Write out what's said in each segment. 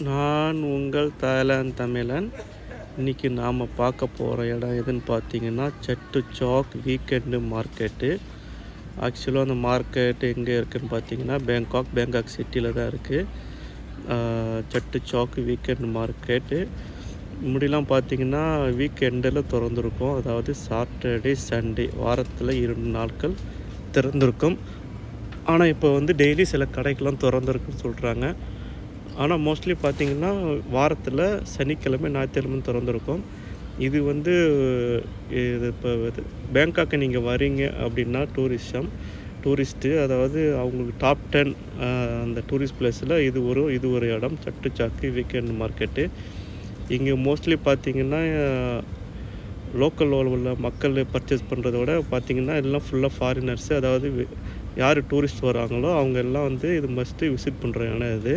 நான் உங்கள் தாய்லாந்து தமிழன். இன்றைக்கி நாம் பார்க்க போகிற இடம் எதுன்னு பார்த்தீங்கன்னா சட்டு சாக் வீக்கெண்டு மார்க்கெட்டு. ஆக்சுவலாக அந்த மார்க்கெட்டு எங்கே இருக்குதுன்னு பார்த்தீங்கன்னா பேங்காக் பேங்காக் சிட்டியில் தான் இருக்குது சட்டு சாக் வீக்கெண்டு மார்க்கெட்டு. முன்னாடிலாம் பார்த்தீங்கன்னா வீக்கெண்டில் திறந்துருக்கும். அதாவது சாட்டர்டே சண்டே வாரத்தில் இரண்டு நாட்கள் திறந்திருக்கும். ஆனால் இப்போ வந்து டெய்லி சில கடைக்கெலாம் திறந்துருக்குன்னு சொல்கிறாங்க ஆனால் மோஸ்ட்லி பார்த்தீங்கன்னா வாரத்தில் சனிக்கிழமை ஞாயிற்றுக்கிழமை திறந்துருக்கும். இது வந்து இது இப்போ இது பேங்காக்கு நீங்கள் வரீங்க அப்படின்னா டூரிஸ்டம் டூரிஸ்ட்டு அதாவது அவங்களுக்கு டாப் டென் அந்த டூரிஸ்ட் பிளேஸில் இது ஒரு இது ஒரு இடம் சட்டு சாக்கு வீக்கெண்ட் மார்க்கெட்டு இங்கே மோஸ்ட்லி பார்த்திங்கன்னா லோக்கல் உள்ள மக்கள் பர்ச்சேஸ் பண்ணுறத விட எல்லாம் ஃபுல்லாக ஃபாரினர்ஸு அதாவது யார் டூரிஸ்ட் வராங்களோ அவங்க எல்லாம் வந்து இது மஸ்ட்டு விசிட் பண்ணுற இடம் இது.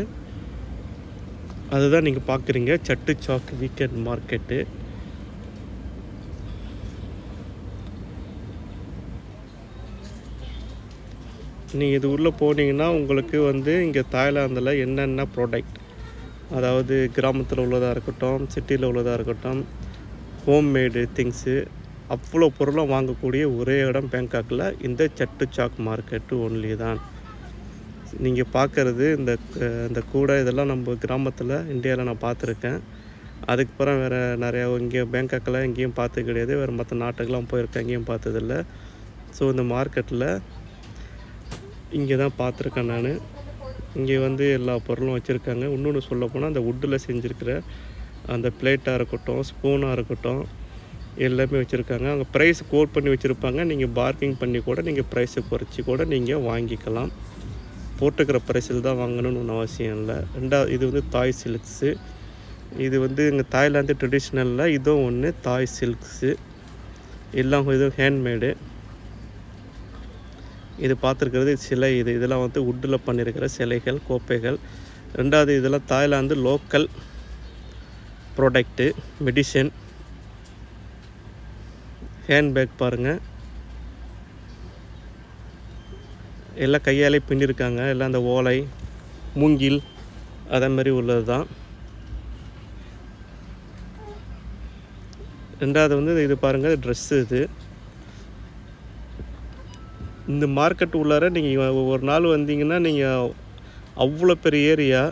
அதுதான் நீங்கள் பார்க்குறீங்க சட்டு சாக் வீக்கெண்ட் மார்க்கெட்டு நீங்கள் இது உள்ளே போனீங்கன்னா உங்களுக்கு வந்து இங்கே தாய்லாந்தில் என்னென்ன ப்ராடக்ட் அதாவது கிராமத்தில் உள்ளதாக இருக்கட்டும் சிட்டியில் உள்ளதாக இருக்கட்டும் ஹோம்மேடு திங்ஸு அவ்வளோ பொருளும் வாங்கக்கூடிய ஒரே இடம் பேங்காக்கில் இந்த சட்டு சாக் மார்க்கெட்டு ஒன்லி தான். நீங்கள் பார்க்குறது இந்த இந்த கூடை இதெல்லாம் நம்ம கிராமத்தில் இந்தியாவில் நான் பார்த்துருக்கேன் அதுக்கப்புறம் வேறு நிறையா இங்கே பேங்காக்கில் எங்கேயும் பார்த்து கிடையாது. வேறு மற்ற நாட்டுக்கெல்லாம் போயிருக்கேன் எங்கேயும் பார்த்ததில்ல. ஸோ இந்த மார்க்கெட்டில் இங்கே தான் பார்த்துருக்கேன் நான். இங்கே வந்து எல்லா பொருளும் வச்சுருக்காங்க. இன்னொன்று சொல்லப்போனால் அந்த வுட்டில் செஞ்சுருக்கிற அந்த பிளேட்டாக இருக்கட்டும் ஸ்பூனாக இருக்கட்டும் எல்லாமே வச்சுருக்காங்க. அங்கே ப்ரைஸ் கோட் பண்ணி வச்சுருப்பாங்க. நீங்கள் பார்க்கிங் பண்ணி கூட நீங்கள் ப்ரைஸை குறைச்சி கூட நீங்கள் வாங்கிக்கலாம். போட்டுக்கிற பரிசில் தான் வாங்கணும்னு ஒன்றும் அவசியம் இல்லை. ரெண்டாவது இது வந்து தாய் சில்க்ஸு. இது வந்து இங்கே தாய்லாந்து ட்ரெடிஷ்னலில் இதுவும் ஒன்று தாய் சில்க்ஸு. எல்லாம் இதுவும் ஹேண்ட்மேடு. இது பார்த்துருக்கிறது சிலை இது. இதெல்லாம் வந்து வுட்டில் பண்ணியிருக்கிற சிலைகள் கோப்பைகள். ரெண்டாவது இதெல்லாம் Thailand local product medicine handbag பாருங்கள் எல்லாம் கையாலே பின்னிருக்காங்க. எல்லாம் அந்த ஓலை மூங்கில் அதே மாதிரி உள்ளது தான் ரெண்டாவது வந்து இது பாருங்கள் ட்ரெஸ்ஸு இது. இந்த மார்க்கெட் உள்ளார நீங்கள் ஒரு நாள் வந்தீங்கன்னா நீங்கள் அவ்வளோ பெரிய ஏரியா.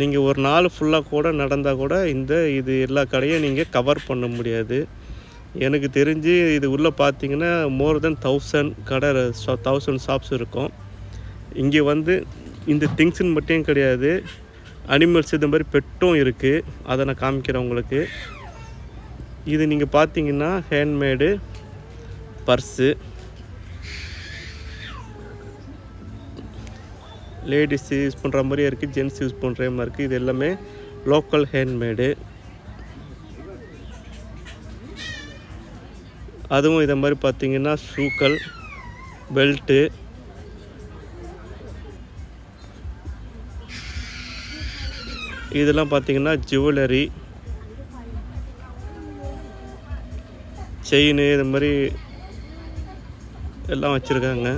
நீங்கள் ஒரு நாள் ஃபுல்லாக கூட நடந்தால் கூட இந்த இது எல்லா கடையும் நீங்கள் கவர் பண்ண முடியாது. எனக்கு தெரிஞ்சு இது உள்ளே பார்த்தீங்கன்னா மோர் தென் தௌசண்ட் கடை தௌசண்ட் ஷாப்ஸ் இருக்கும். இங்கே வந்து இந்த திங்ஸுன்னு மட்டும் கிடையாது. அனிமல்ஸ் இது மாதிரி பெட்டும் இருக்குது அதை நான் காமிக்கிறேன் உங்களுக்கு. இது நீங்கள் பார்த்தீங்கன்னா ஹேண்ட்மேடு பர்ஸு லேடிஸ் யூஸ் பண்ணுற மாதிரியே இருக்குது ஜென்ஸ் யூஸ் பண்ணுற மாதிரி இருக்குது இது எல்லாமே லோக்கல் ஹேண்ட்மேடு அதுவும் இதை மாதிரி பார்த்தீங்கன்னா ஷூக்கள் பெல்ட்டு. இதெல்லாம் பார்த்தீங்கன்னா ஜுவல்லரி. செயின் இது மாதிரி எல்லாம் வச்சுருக்காங்க.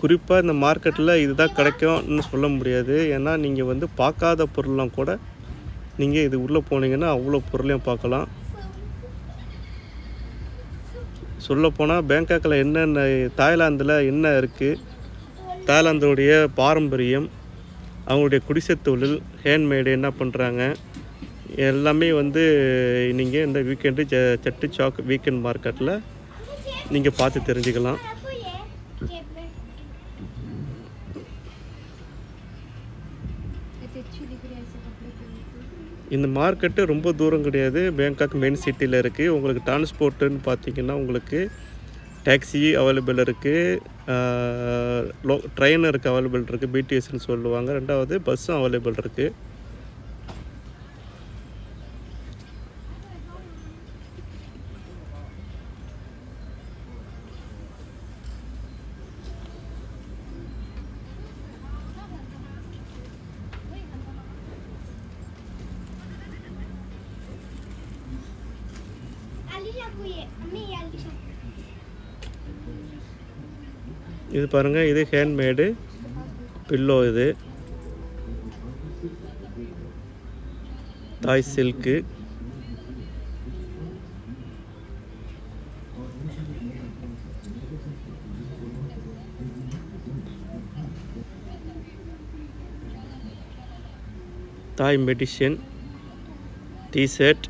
குறிப்பாக இந்த மார்க்கெட்டில் இதுதான் கிடைக்கும்னு சொல்ல முடியாது. ஏன்னா நீங்கள் வந்து பார்க்காத பொருள்லாம் கூட நீங்கள் இது உள்ளே போனீங்கன்னா அவ்வளோ பொருளையும் பார்க்கலாம். சொல்லப்போனால் பேங்காக்கில் என்னென்ன தாய்லாந்தில் என்ன இருக்குது தாய்லாந்தோடைய பாரம்பரியம் அவங்களுடைய குடிசைத் தொழில் ஹேண்ட்மேடு என்ன பண்ணுறாங்க எல்லாமே வந்து நீங்கள் இந்த வீக்கெண்டு சட்டு சாக் வீக்கெண்ட் மார்க்கெட்டில் நீங்கள் பார்த்து தெரிஞ்சுக்கலாம். இந்த மார்க்கெட்டு ரொம்ப தூரம் கிடையாது. பேங்காக் மெயின் சிட்டியில் இருக்குது உங்களுக்கு டிரான்ஸ்போர்ட்டுன்னு பார்த்தீங்கன்னா உங்களுக்கு டாக்ஸி அவைலபிள் இருக்குது லோ ட்ரெயின் இருக்குது அவைலபிள் இருக்குது பிடிஎஸ்ன்னு சொல்லுவாங்க. ரெண்டாவது பஸ்ஸும் அவைலபிள் இருக்குது இது பாருங்கள் இது ஹேண்ட்மேடு பில்லோ இது. தாய் சில்க்கு தாய் மெடிஷன் டிஷர்ட்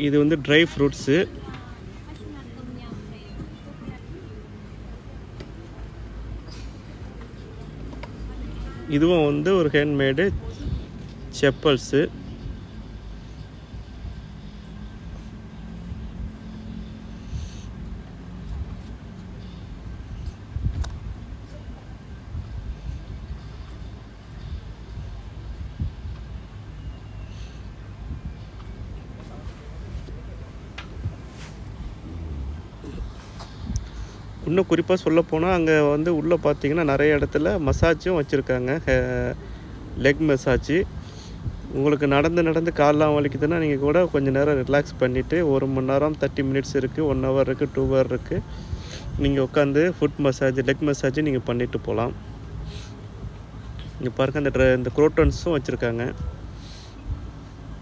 இது வந்து ட்ரை ஃப்ரூட்ஸு இதுவும் வந்து ஒரு ஹேண்ட்மேடு செப்பல்ஸு இன்னும் குறிப்பாக சொல்ல போனால் அங்கே வந்து உள்ளே பார்த்தீங்கன்னா நிறைய இடத்துல மசாஜும் வச்சுருக்காங்க. லெக் மசாஜ் உங்களுக்கு நடந்து நடந்து கால்லாம் வலிக்குதுன்னா நீங்கள் கூட கொஞ்சம் நேரம் ரிலாக்ஸ் பண்ணிவிட்டு ஒரு மணி நேரம் தேர்ட்டி மினிட்ஸ் இருக்குது ஒன் ஹவர் இருக்குது டூ ஹவர் இருக்குது நீங்கள் உட்காந்து ஃபுட் மசாஜ் லெக் மசாஜ் நீங்கள் பண்ணிவிட்டு போகலாம் இங்கே பாருங்கள் அந்த ட்ர- இந்த குரோட்டன்ஸும் வச்சுருக்காங்க.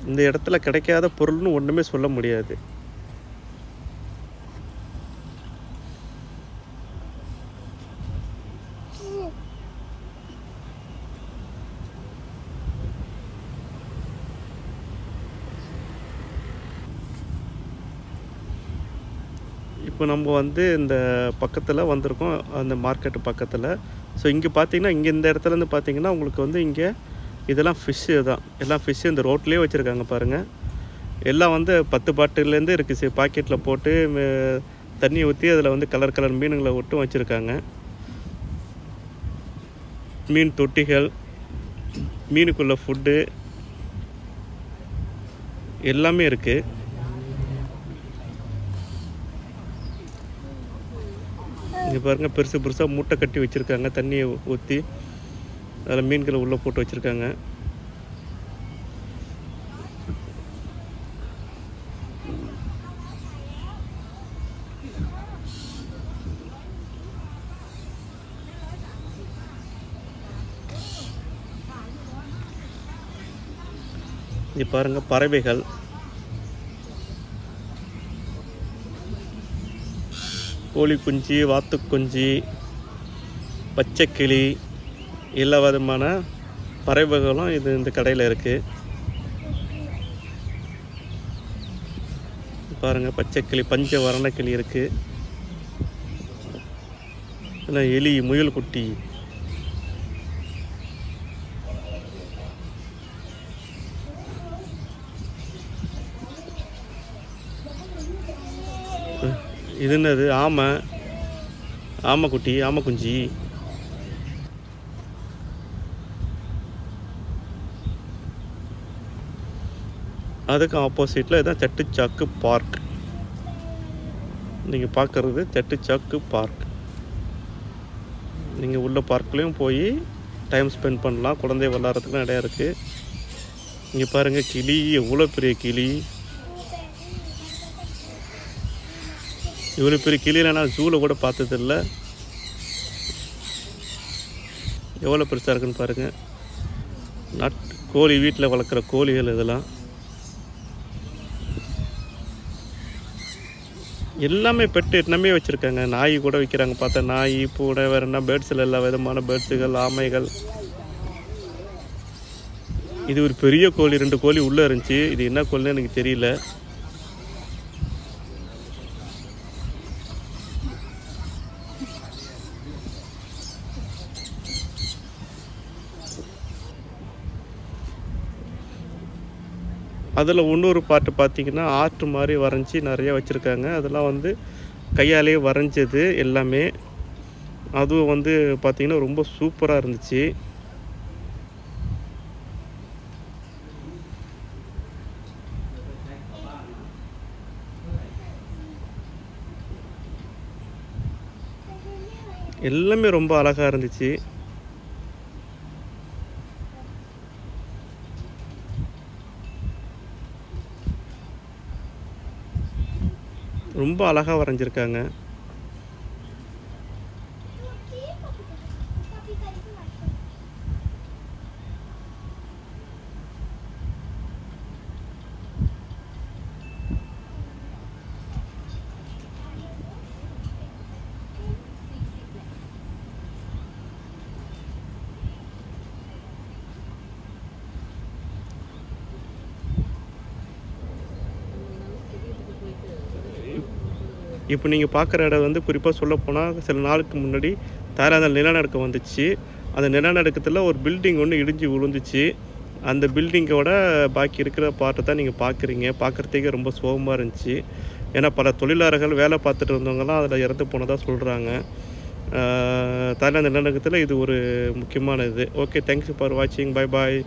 இந்த இடத்துல கிடைக்காத பொருள்னு ஒன்றுமே சொல்ல முடியாது. இப்போ நம்ம வந்து இந்த பக்கத்தில் வந்திருக்கோம் அந்த மார்க்கெட்டு பக்கத்தில். ஸோ இங்கே பார்த்தீங்கன்னா இங்கே இந்த இடத்துலேருந்து பார்த்தீங்கன்னா உங்களுக்கு வந்து இங்கே இதெல்லாம் ஃபிஷ்ஷு தான். எல்லாம் ஃபிஷ்ஷு இந்த ரோட்லேயே வச்சுருக்காங்க பாருங்கள் எல்லாம் வந்து பத்து பாட்டிலேருந்து இருக்குது சரி பாக்கெட்டில் போட்டு தண்ணி ஊற்றி அதில் வந்து கலர் கலர் மீனுங்களை ஒட்டும் வச்சுருக்காங்க. மீன் தொட்டிகள் மீனுக்குள்ள ஃபுட்டு எல்லாமே இருக்குது இங்கே பாருங்கள் பெருசு பெருசாக மூட்டை கட்டி வச்சுருக்காங்க. தண்ணியை ஊற்றி அதில் மீன்களை உள்ளே போட்டு வச்சுருக்காங்க. இங்கே பாருங்கள் பறவைகள். கோழி குஞ்சு வாத்துக்குஞ்சு பச்சைக்கிளி எல்லா விதமான பறவைகளும் இது இந்த கடையில் இருக்குது பாருங்கள் பச்சைக்கிளி பஞ்ச வரணக்கிளி இருக்குது எலி முயல் குட்டி. இது என்னது? ஆமை. ஆமைக்குட்டி ஆமை குஞ்சு அதுக்கு ஆப்போசிட்டில் இதான் சட்டுச்சாக்கு பார்க் நீங்கள் பார்க்குறது சட்டுச்சாக்கு பார்க் நீங்கள் உள்ள பார்க்லேயும் போய் டைம் ஸ்பெண்ட் பண்ணலாம். குழந்தை விளாட்றதுக்குலாம் இடம் இருக்குது இங்கே பாருங்கள் கிளி. எவ்வளோ பெரிய கிளி. இவ்வளோ பெரிய கிளியில நான் ஜூவில் கூட பார்த்ததில்ல. எவ்வளோ பெருசாக இருக்குன்னு பாருங்கள் நட் கோழி வீட்டில் வளர்க்குற கோழிகள் இதெல்லாம். எல்லாமே பெட்டு எல்லாமே வச்சுருக்காங்க. நாய் கூட விற்கிறாங்க பார்த்தா நாய் பூனை வேறு என்ன பேர்ட்ஸில் எல்லா விதமான பேர்ட்ஸுகள் ஆமைகள். இது ஒரு பெரிய கோழி ரெண்டு கோழி உள்ளே இருந்துச்சு. இது என்ன கோழின்னு எனக்கு தெரியல. அதில் இன்னொரு பாட்டு பார்த்தீங்கன்னா ஆர்ட் மாதிரி வரைஞ்சி நிறைய வச்சுருக்காங்க. அதெல்லாம் வந்து கையாலேயே வரைஞ்சது எல்லாமே. அதுவும் வந்து பார்த்திங்கன்னா ரொம்ப சூப்பராக இருந்துச்சு. எல்லாமே ரொம்ப அழகாக இருந்துச்சு. ரொம்ப அழகாக வரைஞ்சிருக்காங்க. இப்போ நீங்கள் பார்க்குற இடம் வந்து குறிப்பாக சொல்லப்போனால் சில நாளுக்கு முன்னாடி தாய்லாந்தில் நிலநடுக்கம் வந்துச்சு. அந்த நிலநடுக்கத்தில் ஒரு பில்டிங் ஒன்று இடிஞ்சு விழுந்துச்சு அந்த பில்டிங்கோட பாக்கி இருக்கிற பார்ட்டை தான் நீங்கள் பார்க்குறீங்க பார்க்குறதுக்கே ரொம்ப சோகமாக இருந்துச்சு. ஏன்னா பல தொழிலாளர்கள் வேலை பார்த்துட்டு இருந்தவங்கலாம் அதில் இறந்து போனதாக சொல்கிறாங்க தாய்லாந்து நிலநடுக்கத்தில் இது ஒரு முக்கியமான இது ஓகே தேங்க்ஸ் ஃபார் வாட்சிங் பை பாய்